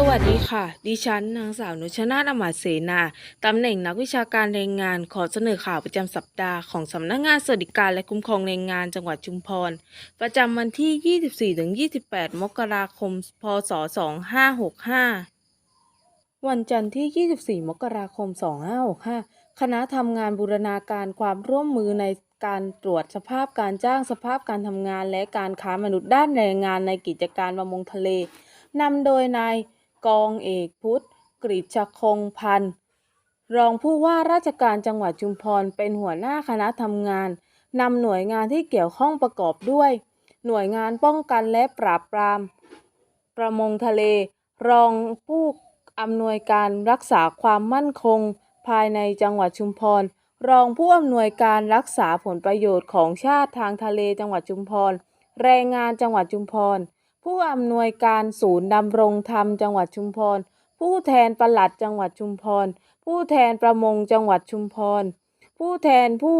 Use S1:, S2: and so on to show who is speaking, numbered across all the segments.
S1: สวัสดีค่ะ ดิฉันนางสาวนุชนาถอมาเสนา ตำแหน่งนักวิชาการแรงงานขอเสนอข่าวประจำสัปดาห์ของสำนักงานสวัสดิการและคุ้มครองแรงงานจังหวัดชุมพร ประจำวันที่ 24-28 มกราคม พศ 2565 วันจันทร์ที่ 24 มกราคม 2565 คณะทำงานบูรณาการความร่วมมือในการตรวจสภาพการจ้างสภาพการทำงานและการค้ามนุษย์ด้านแรงงานในกิจการประมงทะเลนำโดยนาย กองเอกพุทธกฤษชคงพันธ์รองผู้ว่าราชการจังหวัดชุมพรเป็นหัวหน้าคณะทำงานนำหน่วยงานที่เกี่ยวข้องประกอบด้วย หน่วยงานป้องกันและปราบปราม ประมงทะเล รองผู้อำนวยการรักษาความมั่นคง ภายในจังหวัดชุมพร รองผู้อำนวยการรักษาผลประโยชน์ของชาติทางทะเลจังหวัดชุมพร แรงงานจังหวัดชุมพร ผู้อำนวยการศูนย์ดำรงธรรมจังหวัดชุมพร ผู้แทนปลัดจังหวัดชุมพร ผู้แทนประมงจังหวัดชุมพร ผู้แทนผู้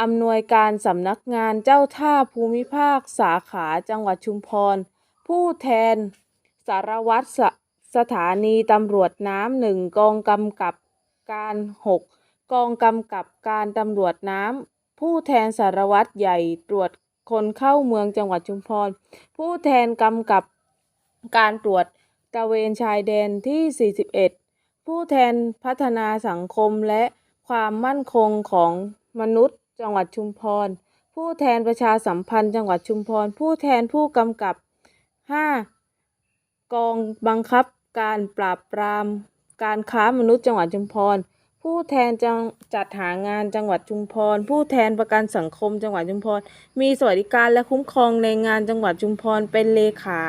S1: อำนวยการสำนักงานเจ้าท่าภูมิภาคสาขาจังหวัดชุมพร ผู้แทนสารวัตรสสถานีตำรวจน้ำหนึ่งกองกำกับการหกกองกำกับการตำรวจน้ำผู้แทนสารวัตรใหญ่ตรวจ คนเข้าเมืองจังหวัดชุมพร ผู้แทนกำกับการตรวจตระเวนชายแดนที่ 41 ผู้แทนพัฒนาสังคมและความมั่นคงของมนุษย์จังหวัดชุมพร ผู้แทนประชาสัมพันธ์จังหวัดชุมพร ผู้แทนผู้กำกับ 5 กองบังคับการปราบปรามการค้ามนุษย์จังหวัดชุมพร ผู้แทนจังจัดหางานจังหวัดชุมพร ผู้แทนประกันสังคมจังหวัดชุมพร มีสวัสดิการและคุ้มครองแรงงานจังหวัดชุมพรเป็นเลขา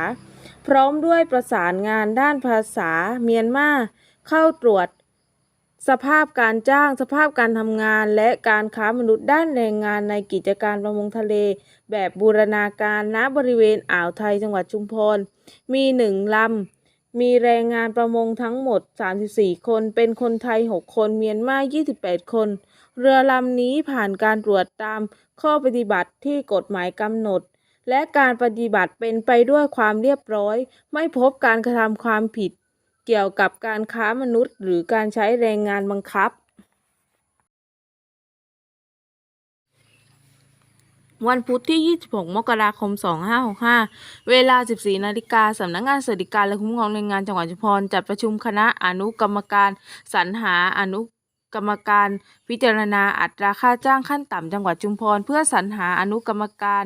S1: พร้อมด้วยประสานงานด้านภาษาเมียนมาเข้าตรวจ สภาพการจ้าง สภาพการทำงาน และการค้ามนุษย์ด้านแรงงานในกิจการประมงทะเล แบบบูรณาการณบริเวณอ่าวไทยจังหวัดชุมพร มีหนึ่งลำ มีแรงงานประมงทั้งหมด 34 คน เป็นคนไทย 6 คน เมียนมา 28 คน เรือลำนี้ผ่านการตรวจตามข้อปฏิบัติที่กฎหมายกำหนด และการปฏิบัติเป็นไปด้วยความเรียบร้อย ไม่พบการกระทำความผิด เกี่ยวกับการค้ามนุษย์ หรือการใช้แรงงานบังคับ วันพุธที่ 26 มกราคม 2565 เวลา 14 นาฬิกา สำนักงานสวัสดิการและคุ้มครองแรงงานจังหวัดชุมพร จัดประชุมคณะอนุกรรมการสรรหาอนุกรรมการพิจารณาอัตราค่าจ้างขั้นต่ำจังหวัดชุมพร เพื่อสรรหาอนุกรรมการ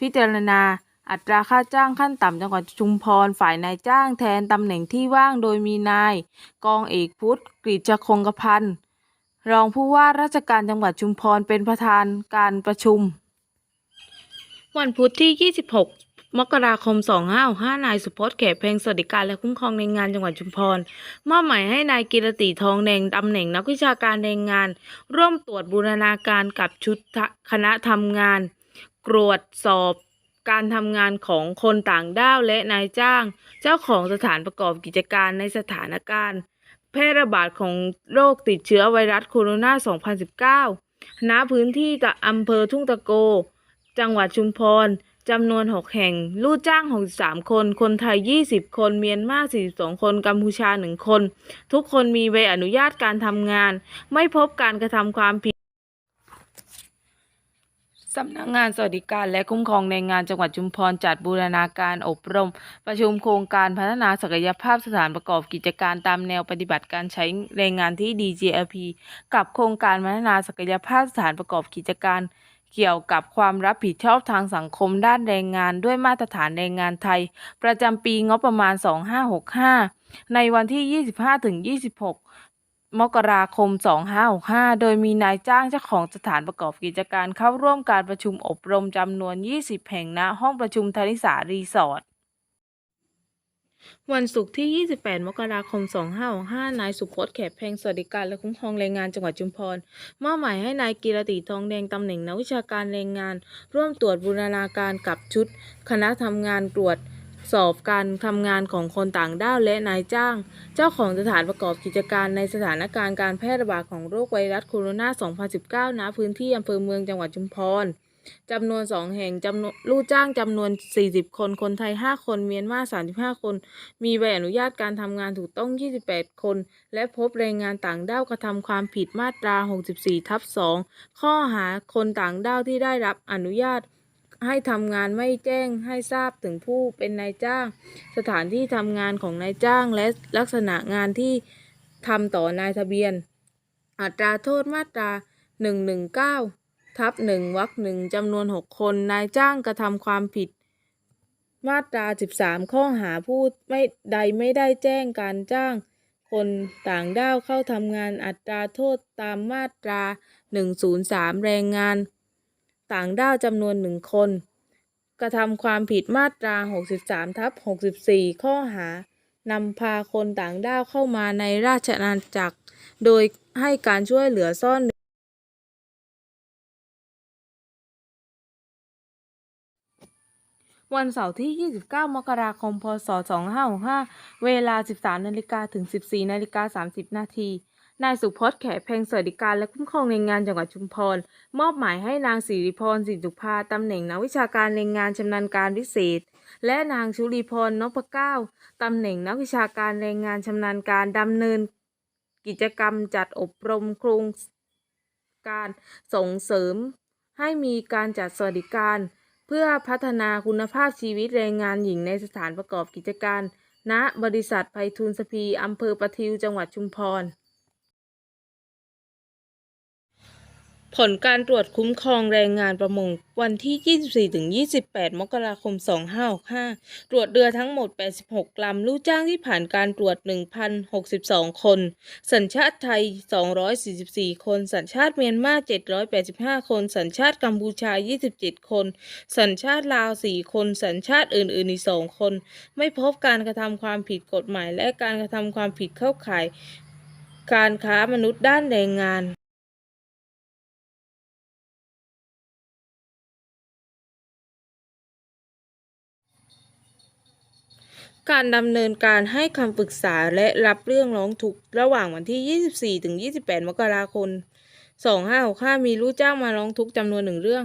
S1: พิจารณาอัตราค่าจ้างขั้นต่ำจังหวัดชุมพรฝ่ายนายจ้างแทนตำแหน่งที่ว่างโดยมีนาย กองเอกพุทธกฤษคงกพันธ์รองผู้ว่าราชการจังหวัดชุมพรเป็นประธานการประชุม วันพุธที่ 26 มกราคม 2565นายสุพจน์แขกเพลงสวัสดิการและคุ้มครองแรงงานจังหวัดชุมพรมอบหมายให้นายกิรติทองแดงตำแหน่งนักวิชาการแรงงาน ร่วมตรวจบูรณาการกับชุดคณะทำงานตรวจสอบการทำงานของคนต่างด้าวและนายจ้าง เจ้าของสถานประกอบกิจการในสถานการณ์ แพร่ระบาดของโรคติดเชื้อไวรัสโคโรนา 2019 ณ พื้นที่อำเภอทุ่งตะโก จังหวัดชุมพรจำนวน 6 แห่ง ลูกจ้าง 63 คน คนไทย 20 คน เมียนมา 42 คน กัมพูชา 1 คน ทุกคนมีใบอนุญาตการทำงาน ไม่พบการกระทำความผิด สำนักงานสวัสดิการและคุ้มครองแรงงานจังหวัดชุมพรจัดบูรณาการอบรม ประชุมโครงการพัฒนาศักยภาพสถานประกอบกิจการตามแนวปฏิบัติการใช้แรงงานที่ DGLP กับโครงการพัฒนาศักยภาพสถานประกอบกิจการ เกี่ยวกับความรับผิดชอบทางสังคมด้านแรงงานด้วยมาตรฐานแรงงานไทย ประจำปีงบประมาณ 2565 ในวันที่ 25-26 มกราคม 2565 โดยมีนายจ้างเจ้าของสถานประกอบกิจการเข้าร่วมการประชุมอบรมจำนวน 20 แห่งณห้องประชุมธนิสารีสอร์ท วันศุกร์ที่ 28 มกราคม 2565 นายสุพจน์แขกแพงสวัสดิการและคุ้มครองแรงงานจังหวัดชุมพรมอบหมายให้นายกิรติทองแดงตำแหน่งนักวิชาการแรงงาน ร่วมตรวจบูรณาการกับชุด คณะทำงานตรวจสอบการทำงานของคนต่างด้าวและนายจ้าง เจ้าของสถานประกอบกิจการในสถานการณ์การแพร่ระบาดของโรคไวรัสโคโรนา 2019 ณ พื้นที่อำเภอเมืองจังหวัดชุมพร จำนวน 2 แห่งจำนวนลูกจ้างจำนวน 40 คน คนไทย 5 คน เมียนมา 35 คน มีใบอนุญาตการทำงานถูกต้อง 28 คน และพบแรงงานต่างด้าวกระทำความผิดมาตรา 64 ทับ 2 ข้อหาคนต่างด้าวที่ได้รับอนุญาตให้ทำงานไม่แจ้งให้ทราบถึงผู้เป็นนายจ้าง สถานที่ทำงานของนายจ้างและลักษณะงานที่ทำต่อนายทะเบียน อัตราโทษมาตรา 119 ทับ1วรรคหนึ่งจำนวน6คน นายจ้างกระทำความผิด มาตรา13ข้อหาผู้ไม่ใดไม่ได้แจ้งการจ้าง คนต่างด้าวเข้าทำงานอัตราโทษตามมาตรา103แรงงาน ต่างด้าวจำนวนหนึ่งคน กระทำความผิดมาตรา63ทับ64ข้อหานำพาคนต่างด้าวเข้ามาในราชอาณาจักร โดยให้การช่วยเหลือซ่อน วันเสาร์ที่ 29 มกราคม พศ 2565 เวลา 13 นาฬิกาถึง 14 นาฬิกา 30 นาที นายสุพจน์แขเพ็งสวัสดิการและคุ้มครองแรงงานจังหวัดชุมพร มอบหมายให้นางสิริพรสิจุภาตำแหน่งนักวิชาการแรงงานชำนาญการพิเศษ และนางชุลีพรนพเก้าตำแหน่งนักวิชาการแรงงานชำนาญการดำเนิน กิจกรรมจัดอบรมโครงการส่งเสริมให้มีการจัดสวัสดิการ เพื่อพัฒนาคุณภาพชีวิตแรงงานหญิงในสถานประกอบกิจการ ณ บริษัทไพฑูรย์สพีอำเภอประทิวจังหวัดชุมพร ผลการตรวจคุ้มครองแรงงานประมงวันที่ 24-28 มกราคม 2565 ตรวจเรือทั้งหมด 86 ลำ ลูกจ้างที่ผ่านการตรวจ 1,062 คน สัญชาติไทย 244 คน สัญชาติเมียนมา 785 คน สัญชาติกัมพูชา 27 คน สัญชาติลาว 4 คน สัญชาติอื่น ๆ อีก 2 คน ไม่พบการกระทำความผิดกฎหมาย และการกระทำความผิดเข้าข่าย การค้ามนุษย์ด้านแรงงาน การดำเนินการให้คำปรึกษาและรับเรื่องร้องทุกข์ระหว่างวันที่ 24ถึง28 มกราคม 2565 มีลูกจ้างมาร้องทุกข์จำนวนหนึ่งเรื่อง